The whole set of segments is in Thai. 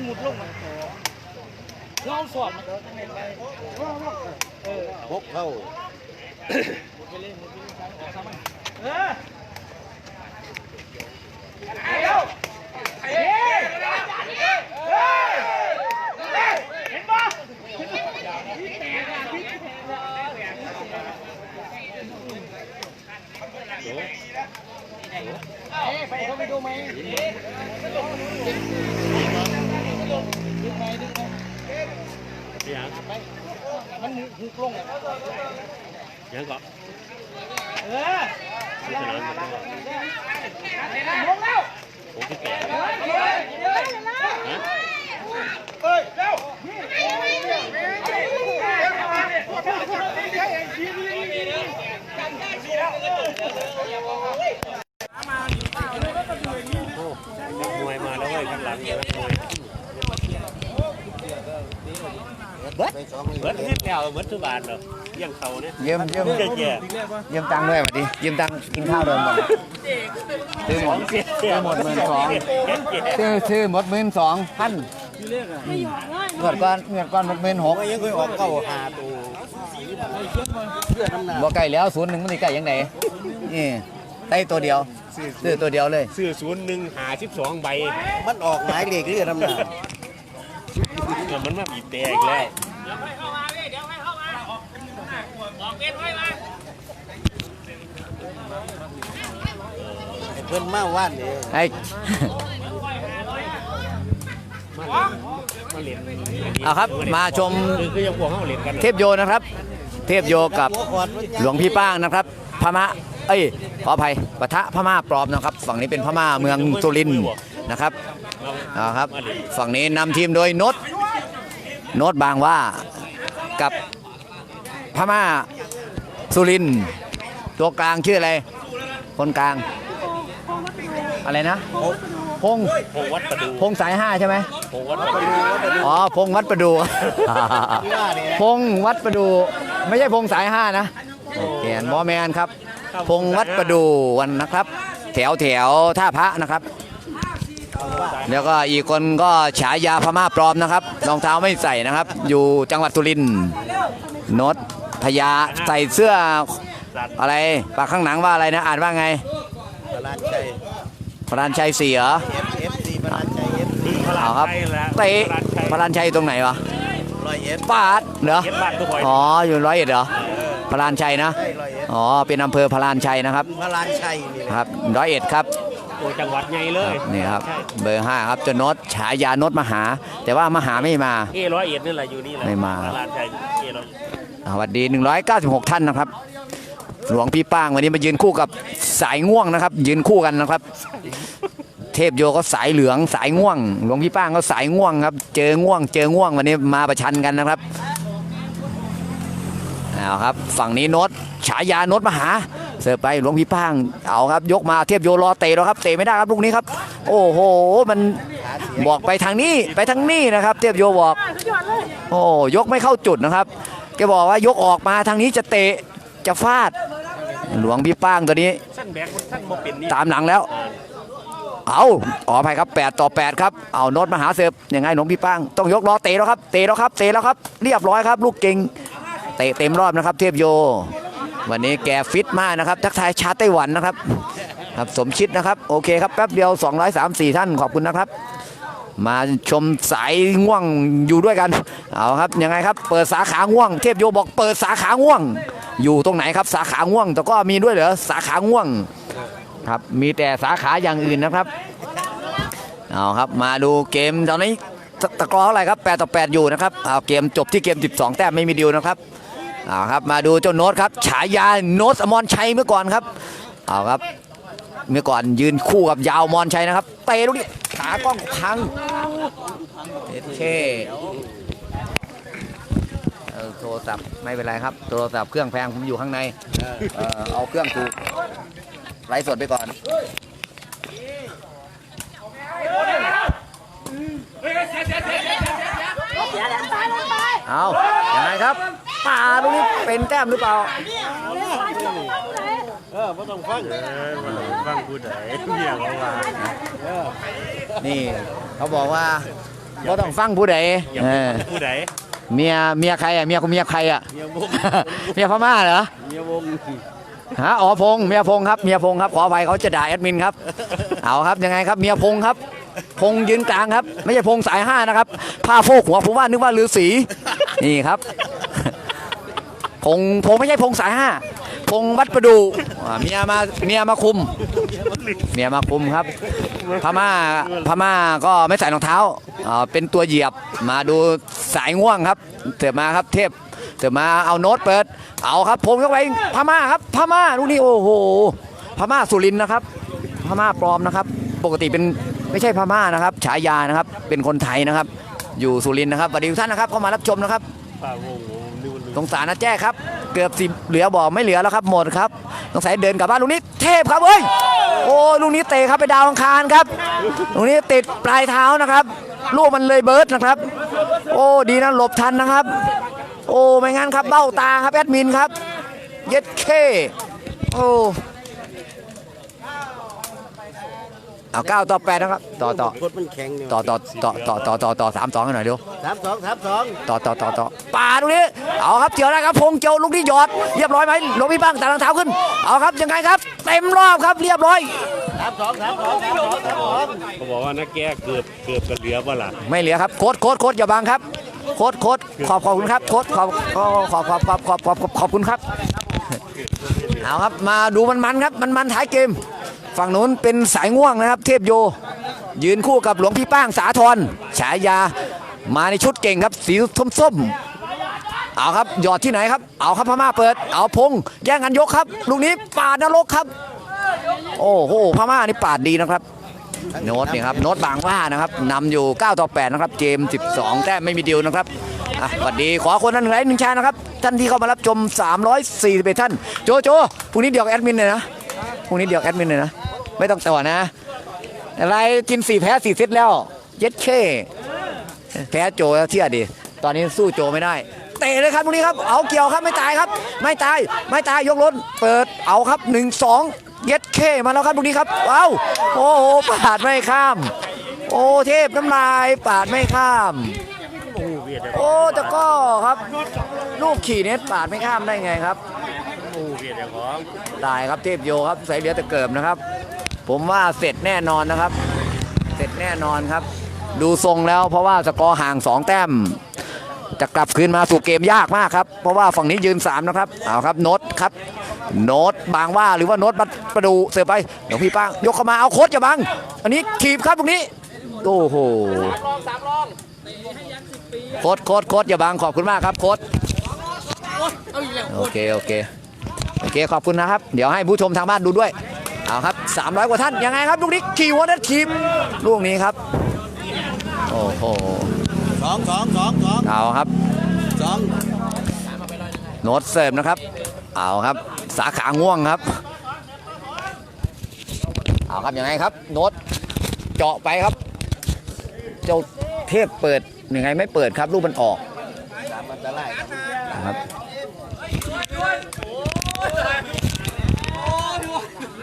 มันหมุดลงมาเราเอาสอดมาเออพกเข้าไปเล่นหมุดไปเล่นซ้ายออกซ้ายมันเออเดี๋ยวเฮ้ยเห็นปะไปเขาไปดูไหมดึงไหมดึงไหม ยังมันหุกลงยังก็เออที่สนามกันลงแล้วผมที่แปดเฮ้ยเฮ้ยฮะเฮ้ยเร็วโอ้นักมวยมาแล้วเว้ยข้างหลังมวย ไปสองเบิดเฮ็ดแล้วเบิดทุกบาทเหรอเลี้ยังเขาเนี่ยเยี่ยมเยี่ยมเจ๊แก่เยี่ยมตังค์ด้วยสวัสดีเยี่ยมตังค์กินข้าวเดินหมดซื้อหมดเจ๊แก่หมดหมื่นสองเจ๊แก่ซื้อซื้อหมดหมื่นสองพันเงินก้อนเงินก้อนหมดหมื่นหกก็ยังเคยออกเข้าหาตัวเพื่อน้ำหนักบ่ไก่แล้วศูนย์หนึ่งมันสิไก่ยังไงนี่ได้ตัวเดียวซื้อตัวเดียวเลยซื้อศูนย์หนึ่งหาสิบสองใบ มันออกหมายเลขเรือน้ำห นักเออมันมาบีบแต่อีกแล้วไอ้เพื่อนมาว่านนี่ไอ้มาเล่นเอาครับมาชมคือคือยังพวกเขาเล่นกันเทพโยนะครับ เทพโยกับหัวขวดมันหลวงพี่ป้างนะครับพม่าเอ้ยขออภัยปะทะพม่าปลอมนะครับ ฝั่งนี้เป็นพม่าเมืองสุรินทร์นะครับ เอาครับ ฝั่งนี้นำทีมโดยโนตโนตบางว่ากับพม่าสุรินทร์ตัวกลางชื่ออะไร คนกลาง อะไรนะ พงษ์พงวัดประดูพงษ์สายห้าใช่ไหมพงวัดประดูอ๋อพงษ์วัดประดู พงษ์วัดประดู ไม่ใช่พงษ์สายห้านะเขียนบอแมนครับ พงษ์วัดประดูวันนะครับ แถวแถวท่าพระนะครับ แล้วก็อีกคนก็ฉายาพม่าปลอมนะครับรองเท้าไม่ใส่นะครับ อยู่จังหวัดสุรินทร์โนตพยาใส่เสื้ออะไรปากข้างหนังว่าอะไรนะอ่านว่าไงพลานชัยพรานชัยเสียเอฟเอฟซีพลานชัยเอฟซีพลาเอาครับชัยแล้วเตะพพลารานชัยตรงไหนวะร้อยเอฟปาดเหรอเย็ดบ้านทุกคนอ๋ออยู่ร้อยเอ็ดเหรอพรานชัยนะใช่ร้อยเอฟอ๋อเป็นอำเภอพรานชัยนะครับพลานชัยนี่แหละครับร้อยเอ็ดครับ โอ้จังหวัดใหญ่เลยนี่ครับ ใช่เบอร์ห้าครับเจนดฉายานดมหา แต่ว่ามหาไม่มา เอร้อยเอ็ดนี่แหละอยู่นี่แหละไม่มาพลานชัยเอร้อยสวัสดี 196 ท่านนะครับ หลวงพี่ป้างวันนี้มายืนคู่กับสายง่วงนะครับ ยืนคู่กันนะครับ เทพโยก็สายเหลืองสายง่วง หลวงพี่ป้างก็สายง่วงครับ เจอง่วง เจอง่วงวันนี้มาประชันกันนะครับเอาครับ ฝั่งนี้โนตฉายาโนตมหา เสิร์ฟไปหลวงพี่ป้างเอาครับ ยกมาเทพโยรอเตะแล้วครับเตะไม่ได้ครับลูกนี้ครับ โอ้โหมันบอกไปทางนี้ไปทางนี้นะครับ เทพโยบอก โอ้ยกไม่เข้าจุดนะครับแกบอกว่ายกออกมาทางนี้จะเตะจะฟาด หลวงพี่ป้างตัวนี้ตามหลังแล้วเอาขออภัยครับ 8 ต่อ 8 ครับ เอาโนตมหาเสิร์ฟยังไงหลวงพี่ป้าง ต้องยกล้อเตะแล้วครับ เตะแล้วครับ เตะแล้วครับ เรียบร้อยครับ ลูกเก่ง เตะเต็มรอบนะครับ เทพโย วันนี้แกฟิตมากนะครับ ทักทายชาติไต้หวันนะครับ ครับสมชิดนะครับ โอเคครับแป๊บเดียว203-4 ท่านขอบคุณนะครับ มาชมสายง่วงอยู่ด้วยกันเอาครับยังไงครับ เปิดสาขาง่วง เทพโยบอกเปิดสาขาง่วง อยู่ตรงไหนครับ สาขาง่วง แต่ก็มีด้วยเหรอสาขาง่วงครับมีแต่สาขาอย่างอื่นนะครับเอาครับมาดูเกมตอนนี้ตตะกร้อเท่าไหร่ครับ8ต่อ8อยู่นะครับเอาเกมจบที่เกม 12 แต้มไม่มีดิวนะครับ เอาครับมาดูเจ้าโน้ตครับฉายาโน้ตอมรชัยเมื่อก่อนครับเอาครับเมื่อก่อนยืนคู่กับยาวมรชัยนะครับเตะลูกนี้ขากล้องพังเอเคโทรศัพท์ไม่เป็นไรครับ โทรศัพท์เครื่องแพงผมอยู่ข้างในเออเอาเครื่องถูกไลฟ์สดไปก่อนเอาอย่างไรครับ ป่าลูกนี้เป็นแต้มหรือเปล่า เออไม่ต้องฟังเออมันฟังพูดไหนเนี่ยเขาว่านี่เขาบอกว่าก็ต้องฟังผู้ใดอย่าเอไปอฟังผู้ใดเมียเมียใครอะเมียของเมียใครอะ เมียวงเมียพม่าเหรอเมียวงฮะอ๋อพงษ์เมียพงษ์ครับเมียพงษ์ครับขออภัยเขาจะด่าแอดมินครับเอาครับยังไงครับเมียพงษ์ครับ พงษ์ยืนกลางครับ ไม่ใช่พงษ์สายห้านะครับผ้าโพกหัวผมว่านึกว่าฤาษีนี่ครับ พงษ์พงษ์ไม่ใช่พงษ์สายห้าพงษ์วัดประดูอ่าเมียมาเมียมาคุมเมียมาคุมครับ พม่าพม่าก็ไม่ใส่รองเท้าอ่าเป็นตัวเหยียบมาดูสายง่วงครับเถิดมาครับเทพเถิดมาเอาโน้ตเปิด เอาครับพงเข้าไปพม่าครับพม่าลูกนี้โอ้โหพม่าสุรินทร์นะครับ พม่าปลอมนะครับ ปกติเป็นไม่ใช่พม่านะครับ ฉายานะครับเป็นคนไทยนะครับ อยู่สุรินทร์นะครับสวัสดีทุกท่านนะครับเข้ามารับชมนะครับ สงสารนะแจ้ครับ เกือบสิบเหลือบอกไม่เหลือแล้วครับหมดครับสงสัยเดินกลับบ้านลูกนี้เทพครับเอ้ยโอ้ลูกนี้เตะครับไปดาวอังคารครับลูกนี้ติดปลายเท้านะครับ ลูกมันเลยเบิร์ดนะครับ โอ้ดีนะหลบทันนะครับ โอ้ไม่งั้นครับเบ้าตาครับแอดมินครับ เย็ดเคโอ้ เอาเก้าต่อแปดนะครับ ต่อต่อโคตรมันแข็งเนี่ยต่อต่อต่อต่อต่อต่อต่อสามสองกันหน่อยเดี๋ยวสามสองสามสองต่อต่อต่อต่อป่าตรงนี้ เอาครับเจียวได้ครับพงเจียวลูกนี้หยอดเรียบร้อยไหมหลวงพี่บ้างแต่รองเท้าขึ้น เอาครับยังไงครับ เต็มรอบครับเรียบร้อย สามสองสามสองสามสองสามสองเขาบอกว่านักแก้เกือบเกือบกันเหลือป่ะล่ะไม่เหลือครับโค้ดโค้ดโค้ดอย่าบังครับโค้ดโค้ดขอบขอบคุณครับโค้ดขอบขอบขอบขอบขอบขอบขอบขอบขอบคุณครับ เอาครับมาดูมันมันๆครับมันมันๆท้ายเกม ฝั่งนู้นเป็นสายง่วงนะครับ เทพโย ยืนคู่กับหลวงพี่ป้างสาธรฉายามาในชุดเก่งครับ สีส้มๆเอาครับหยอดที่ไหนครับ เอาครับพม่าเปิด เอาพงแย่งกันยกครับ ลูกนี้ปาดนรกครับ โอ้โหพม่านี่ปาดดีนะครับโน้ตนี่ครับโน้ตบางว่านะครับนำอยู่ 9 ต่อ 8 นะครับ เจมส์12 แต้มไม่มีดิวนะครับสวัสดีขอคนนั้นหนึ่งไลค์หนึ่งแชร์นะครับ ท่านที่เข้ามารับชม341ท่าน โจโจพรุ่งนี้เดี๋ยวแอดมินเลยนะพรุ่งนี้เดี๋ยวแอดมินเลยนะ ไม่ต้องต่อนะ อะไรกิน4แพ้4เซตแล้ว เย็ดเช่แพ้โจแล้วเชื่อดิตอนนี้สู้โจไม่ได้เตะเลยครับตรงนี้ครับเอาเกี่ยวครับไม่ตายครับ ไม่ตายไม่ตายยกรถเปิดเอาครับ1 2เย็ดเช่มาแล้วครับตรงนี้ครับเอาโอ้โหปาดไม่ข้าม โอ้เทพน้ำลายปาดไม่ข้าม โอ้เวียดเลยโอ้ตะกร้อครับ ลูกขี่เน็ตปาดไม่ข้ามได้ไงครับโอ้เวียดเลยของได้ครับเทพโยครับใส่เหลือแต่เกิบนะครับ ผมว่าเสร็จแน่นอนนะครับ เสร็จแน่นอนครับ ดูทรงแล้วเพราะว่าสกอร์ห่าง 2 แต้ม จะกลับคืนมาสู่เกมยากมากครับ เพราะว่าฝั่งนี้ยืน 3 นะครับ เอาครับโนตครับ โนตบางว่าหรือว่าโนตบัดประดูเสือไปเดี๋ยวพี่ป้างยกเข้ามาเอาโค้ดจะบัง อันนี้ถีบครับตรงนี้ โอ้โหโค้ดโค้ดโค้ดอย่าบังขอบคุณมากครับโค้ดโอเคโอเคโอเคขอบคุณนะครับ เดี๋ยวให้ผู้ชมทางบ้านดูด้วย 300 กว่าท่าน ยังไงครับ ลูกนี้ขี่หัวนัดทีมลูกนี้ครับ โอ้โหสองสองสองสองเอาครับสองโน้ตเสิร์ฟนะครับ เอาครับ สาขาง่วงครับ เอาครับ ยังไงครับ โน้ตเจาะไปครับ เจ้าเทพเปิดยังไงไม่เปิดครับลูกมันออกมันจะไล่ครับนะครับ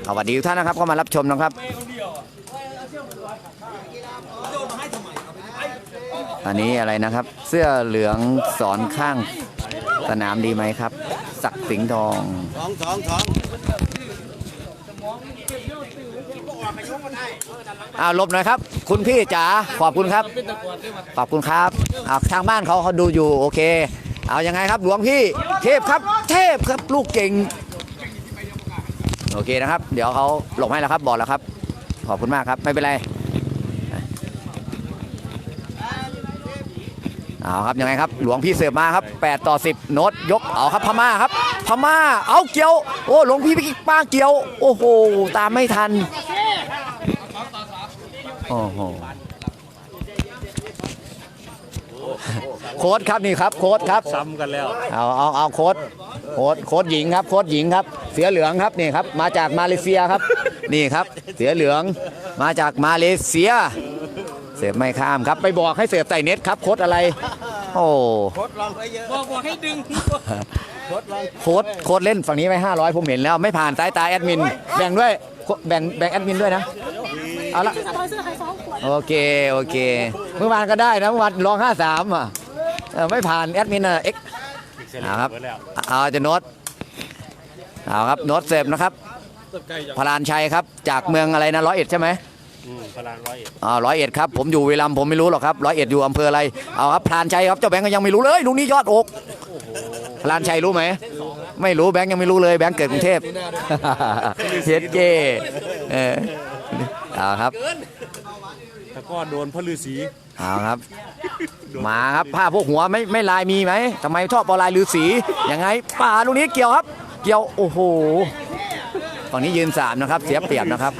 สวัสดีทุกท่านนะครับเข้ามารับชมนะครับ อันนี้อะไรนะครับ เสื้อเหลืองสอนข้างสนามดีไหมครับศักดิ์สิงห์ทองสองสองสองอ้าวหลบหน่อยครับ คุณพี่จ๋าขอบคุณครับ ขอบคุณครับอ้าวทางบ้านเขาเขาดูอยู่โอเค เอายังไงครับหลวงพี่ เทพครับ เทพครับลูกเก่ง โอเคนะครับ เดี๋ยวเขาหลบให้แล้วครับบอกแล้วครับ ขอบคุณมากครับไม่เป็นไรเอาครับยังไงครับหลวงพี่เสิร์ฟมาครับ 8 ต่อ 10 โน้ตยกเอาครับพม่าครับ พม่าเอาเกี่ยวโอ้หลวงพี่ไปป้าเกี่ยว โอ้โหตามไม่ทันโอ้โหโค้ดครับนี่ครับโค้ดครับซ้ำกันแล้วเอาเอาเอาโค้ดโค้ดโค้ดหญิงครับโค้ดหญิงครับเสือเหลืองครับนี่ครับ มาจากมาเลเซียครับ นี่ครับ เสือเหลืองมาจากมาเลเซีย เสิร์ฟไม่ข้ามครับ ไปบอกให้เสิร์ฟใส่เน็ตครับโค้ดอะไร โอ้โคตรลองไปเยอะบอกบอกให้ดึง โคตรลองโค้ดโค้ดเล่นฝั่งนี้ไป500 ผมเห็นแล้วไม่ผ่านสายตาแอดมิน แบ่งด้วยโค้ดแบ่งแบ่งแอดมินด้วยนะเอาละซื้อสะท้อนเสื้อใครสองขวดโอเคโอเคเมื่อวานก็ได้นะเมื่อวานลอง 53อะเออไม่ผ่านแอดมินอะเอ็กเสร็จเอาครับหมดแล้วเอาจะโน้ต เอาครับโน้ตเสพนะครับพลานชัยครับ จากเมืองอะไรนะร้อยเอ็ดใช่ไหมอืมพลานร้อยเอ็ดอ่าร้อยเอ็ดครับผมอยู่เวลัมย์ผมไม่รู้หรอกครับร้อยเอ็ดอยู่อำเภออะไรเอาครับพลานชัยครับเจ้าแบงก์ก็ยังไม่รู้เลยลูกนี้ยอดอกพลานชัยรู้ไหมไม่รู้แบงก์ยังไม่รู้เลยแบงก์เกิดกรุงเทพเฮ็ดเก้เออเอาครับแต่ก็โดนพระฤาษีเอาครับมาครับผ้าพวกหัวไม่ไม่ลายมีไหมทำไมชอบเอาลายลือสียังไงป่าลูกนี้เกี่ยวครับ เกี่ยวโอ้โหฝั่งนี้ยืนสามนะครับ เสียเปรียบนะครับ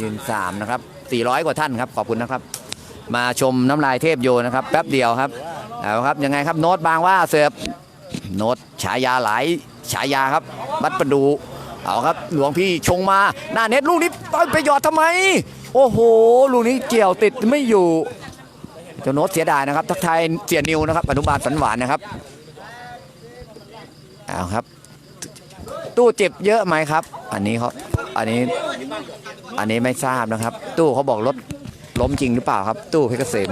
ยืนสามนะครับ 400 กว่าท่านครับ ขอบคุณนะครับ มาชมน้ำลายเทพโยนะครับ แป๊บเดียวครับเอาครับยังไงครับโน้ตบางว่าเสิร์ฟโน้ตฉายาหลายฉายาครับ บัดประดูเอาครับหลวงพี่ชงมาหน้าเน็ตลูกนี้ไปหยอดทำไม โอ้โห ลูกนี้เกี่ยวติดไม่อยู่เจ้าโน้ตเสียดายนะครับ ทักทายเสียนิวนะครับอนุบาลสันหวานนะครับเอาครับ ตู้เจ็บเยอะไหมครับ อันนี้เขาอันนี้อันนี้ไม่ทราบนะครับ ตู้เขาบอกรถล้มจริงหรือเปล่าครับ ตู้เพชรเกษม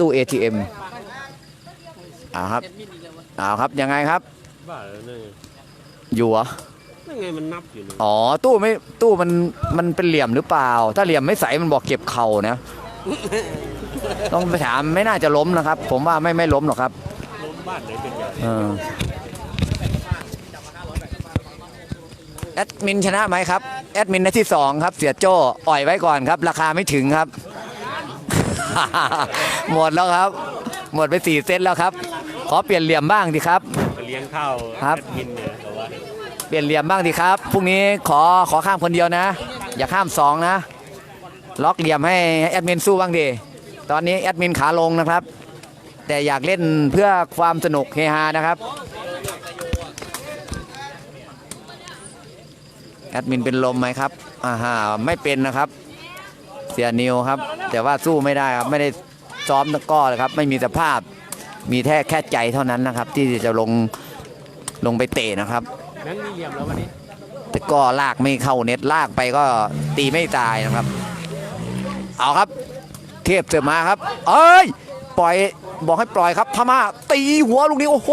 ตู้ ATM เอาครับเอาครับยังไงครับบ้าแล้วนี่อยู่เหรอนั่นไงมันนับอยู่เลยอ๋อตู้ไม่ตู้มันมันเป็นเหลี่ยมหรือเปล่า ถ้าเหลี่ยมไม่ใสมันบอกเก็บเข่านะ ต้องไปถามไม่น่าจะล้มนะครับ ผมว่าไม่ไม่ล้มหรอกครับล้มบ้านไหนเป็นใหญ่ เออ แอดมินชนะไหมครับ แอดมินในที่สองครับ เสียโจ้อ่อยไว้ก่อนครับ ราคาไม่ถึงครับ หมดแล้วครับ หมดไปสี่เซตแล้วครับ ขอเปลี่ยนเหลี่ยมบ้างดีครับไปเลี้ยงข้าวครับ แอดมินเนี่ยแต่ว่าเปลี่ยนเหลี่ยมบ้างดีครับพรุ่งนี้ขอขอข้ามคนเดียวนะ อย่าข้ามสองนะ ล็อกเหลี่ยมให้ให้แอดมินสู้บ้างดีตอนนี้แอดมินขาลงนะครับ แต่อยากเล่นเพื่อความสนุกเฮฮานะครับแอ ดมินเป็นลมไหมครับอ่าฮะไม่เป็นนะครับ เสียนิวครับ แต่ว่าสู้ไม่ได้ครับไม่ได้ซ้อมตะกร้อเลยครับ ไม่มีสภาพมีแค่แค่ใจเท่านั้นนะครับ ที่จะลงลงไปเตะนะครับนั่นมีเหลี่ยมแล้ววันนี้แต่ก็ลากไม่เข้าเน็ตลากไปก็ตีไม่ตายนะครับ เอาครับ เทพเสือมาครับ เอ้ยปล่อยบอกให้ปล่อยครับพม่าตีหัวลูกนี้โอ้โห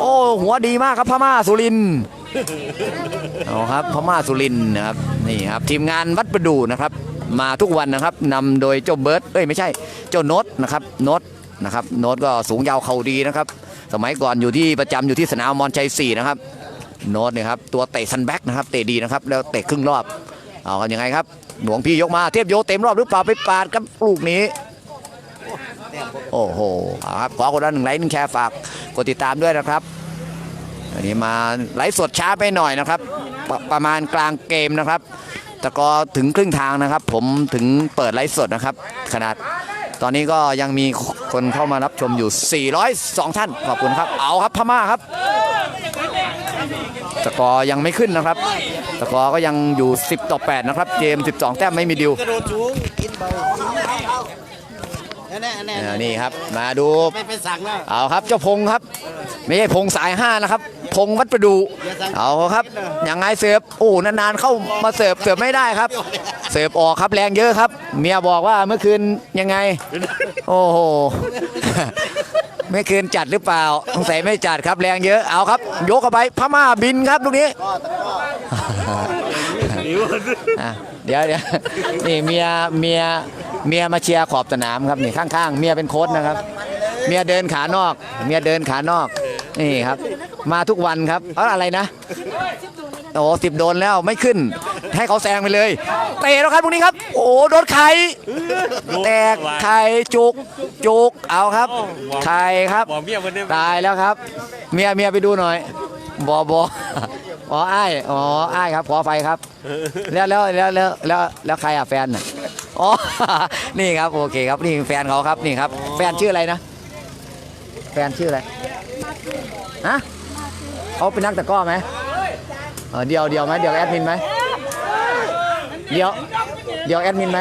โอ้หัวดีมากครับพม่าสุรินทร์ เอาครับพม่าสุรินทร์นะครับนี่ครับทีมงานวัดประดูนะครับมาทุกวันนะครับนำโดยเจ้าเบิร์ตเอ้ยไม่ใช่เจ้าโนตนะครับโนตนะครับโนตก็สูงยาวเข่าดีนะครับสมัยก่อนอยู่ที่ประจำอยู่ที่สนามมอนชัย4นะครับโนตเนี่ยครับตัวเตะซันแบ็กนะครับเตะดีนะครับแล้วเตะครึ่งรอบเอากันยังไงครับหลวงพี่ยกมาเทพโยเต็มรอบหรือเปล่าไปปาดกับลูกนี้โอ้โหครับขอคนละหนึ่งไลค์หนึ่งแชร์ฝากกดติดตามด้วยนะครับ อันนี้มาไลฟ์สดช้าไปหน่อยนะครับปประมาณกลางเกมนะครับต่ก็ถึงครึ่งทางนะครับ ผมถึงเปิดไลฟ์สดนะครับ ขนาดตอนนี้ก็ยังมีคนเข้ามารับชมอยู่ 402 ท่าน ขอบคุณครับ เอาครับพม่าครับสกอยังไม่ขึ้นนะครับสกอก็ยังอยู่ 10 ต่อ 8 นะครับ เกม 12 แต้มไม่มีดิว แน่แน่เออนี่ครับ มาดู ไม่ไปสั่งแล้วเอาครับเจ้าพงครับ ไม่ใช่พงสาย5นะครับ พงวัดประดู เอาครับยังไงเสิร์ฟโอ้นานๆเข้ามาเสิร์ฟเสิร์ฟไม่ได้ครับ เสิร์ฟออกครับแรงเยอะครับ เมียบอกว่าเมื่อคืนยังไง โอ้โหเมื่อคืนจัดหรือเปล่าสงสัยไม่จัดครับแรงเยอะเอาครับ ยกเข้าไปพม่าบินครับลูกนี้อะเดี๋ยวเดี๋ยวนี่เมียเมีย เมียมาเชียร์ขอบสนามครับนี่ข้างๆ เมียเป็นโค้ชนะครับ เมียเดินขานอก เมียเดินขานอกนี่ครับ มาทุกวันครับเอาอะไรนะโอ้สิบโดนแล้วไม่ขึ้น ให้เขาแซงไปเลยเตะแล้วครับพวกนี้ครับ โอ้โดนไข่แตกไข่จุกจุกเอาครับไข่ครับตายแล้วครับ เมียเมียไปดูหน่อยบอบออ๋ออ้ายอ๋ออ้ายครับขอไฟครับ แล้วแล้วแล้วแล้วแล้วแล้วใครอะแฟนน่ะ อ๋อ นี่ครับโอเคครับนี่แฟนเขาครับนี่ครับ แฟนชื่ออะไรนะ แฟนชื่ออะไรฮะเขาเป็นนักตะกร้อไหมเออเดียวเดียวไหมเดียวแอดมินไหมเดียวเดียวแอดมินไหม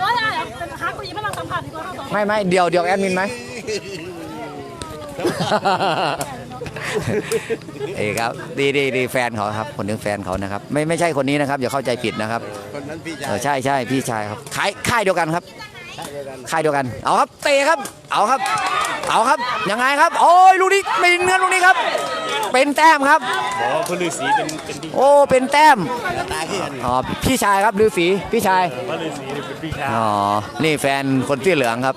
ก็ได้เหรอเป็นค้าคุยไม่มาสัมผัสดีกว่าครับไม่ไม่เดียวเดียวแอดมินไหม เอ้ครับดีดีดีแฟนเขาครับคนนึงแฟนเขานะครับ ไม่ไม่ใช่คนนี้นะครับอย่าเข้าใจผิดนะครับคนนั้นพี่เออใช่ใช่พี่ชายครับค่ายค่ายเดียวกันครับค่ายเดียวกัน เอาครับเตะครับ เอาครับ เอาครับยังไงครับ โอ้ยลูกนี้เป็นเงินลูกนี้ครับ เป็นแต้มครับ บอกว่าพลือสีเป็นเป็นพี่โอ้เป็นแต้มตาขี้อันอ๋อพี่ชายครับฤาษีพี่ชายพลือสีเป็นพี่ชายอ๋อนี่แฟนคนเสื้อเหลืองครับ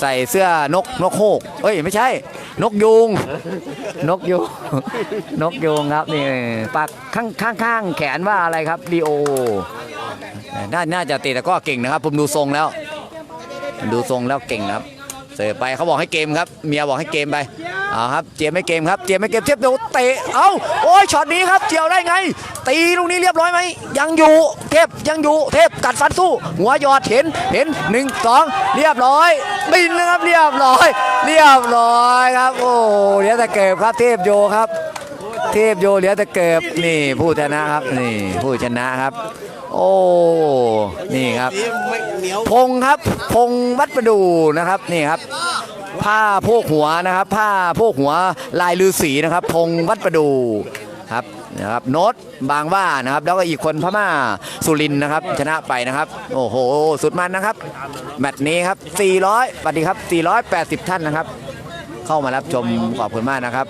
ใส่เสื้อนกนกโฮกเอ้ยไม่ใช่ นกยูงนกยูงนกยูงครับนี่ปักข้างข้างข้างแขนว่าอะไรครับดีโอน่าน่าจะเตะแต่ก็เก่งนะครับผมดูทรงแล้ว ดูทรงแล้วเก่งนะครับ เสิร์ฟไปเขาบอกให้เกมครับ เมียบอกให้เกมไป เอาครับเจียมไม่เกมครับเจียมไม่เกมเทียบเดี๋ยวเตะเอ้าโอ้ยช็อตนี้ครับเจียวได้ไง ตีลูกนี้เรียบร้อยไหมยังอยู่เทพยังอยู่เทพกัดฟันสู้ หัวหยอดเห็นเห็นหนึ่งสองเรียบร้อยบินนะครับเรียบร้อย เรียบร้อยครับโอ้เหลือแต่เก็บครับเทพโยครับ เทพโยเหลือแต่เก็บนี่ผู้ชนะครับนี่ผู้ชนะครับโอ้ นี่ครับสีไม่เหนียวพงครับ พงวัดประดูนะครับ นี่ครับ ผ้าโพกหัวนะครับ ผ้าโพกหัวลายลือสีนะครับ พงวัดประดูครับนะครับโนตบางว่านะครับ แล้วก็อีกคนพม่าสุรินนะครับ ชนะไปนะครับ โอ้โห สุดมันนะครับ แมตช์นี้ครับ 400สวัสดีครับ 480 ท่านนะครับ เข้ามารับชมขอบคุณมากนะครับ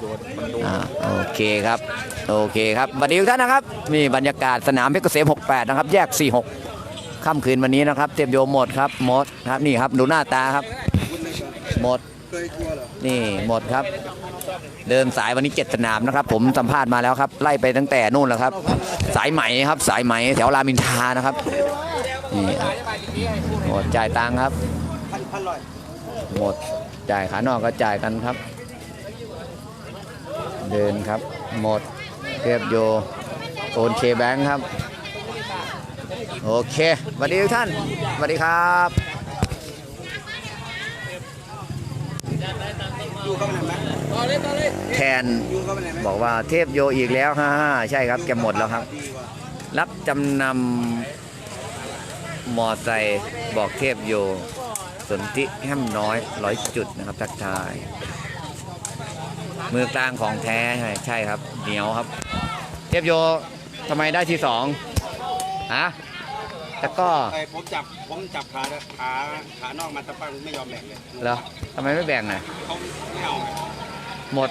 โดนมันโดนอ่าโอเคครับ โอเคครับสวัสดีทุกท่านนะครับนี่บรรยากาศสนามเพชรเกษม68 นะครับ แยก 46 ค่ำคืนวันนี้นะครับเตรียมโยมหมดครับหมดครับนี่ครับดูหน้าตาครับ หมดนี่หมดครับ เดินสายวันนี้เจ็ดสนามนะครับ ผมสัมภาษณ์มาแล้วครับ ไล่ไปตั้งแต่นู่นแล้วครับ สายไหมครับ สายไหมแถวรามินทานะครับนี่หมดจ่ายตังครับ หมดจ่ายขานอกก็จ่ายกันครับ เดินครับ หมดเทียบโยโอนเคแบงค์ครับ โอเคสวัสดีทุกท่านสวัสดีครับแทนบอกว่าเทพโยอีกแล้วฮ่าใช่ครับแกหมดแล้วครับ รับจำนำมอไซค์บอกเทพโยสนธิแฮมน้อยร้อยจุดนะครับทักทาย มือกลางของแท้ใช่ใช่ครับ เหนียวครับ เทพโยทำไมได้ที่สองฮะ แต่ก็ไอ้ผมจับผมจับขาขาขานอกมาตะปังไม่ยอมแบ่งเลยเหรอทำไมไม่แบ่งอะเขาไม่เอาไงหมด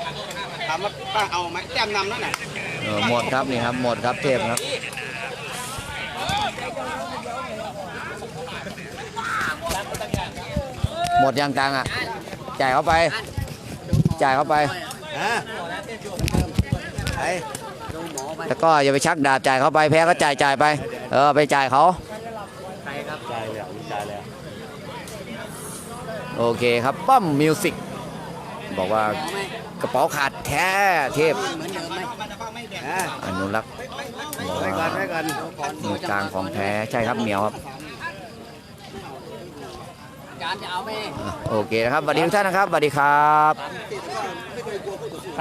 ถามว่าป้าเอาไหมแต้มนำแล้วน่ะเออหมดครับนี่ครับหมดครับเทพครับหมดยังตังค์อะจ่ายเขาไป จ่ายเขาไปฮะไอ้แล้วก็อย่าไปชักดาบจ่ายเขาไปแพ้ก็จ่ายจ่ายไป เออไปจ่ายเขา จ่ายแล้วจ่ายแล้ว โอเคครับป้อมมิวสิกบอกว่ากระเป๋าขาดแท้เทพฮะอนุรักษ์บอกไว้ก่อนว่าไว้ก่อนมือกลางของแท้ใช่ครับเหนียวครับอะโอเคนะครับสวัสดีทุกท่านนะครับสวัสดีครับ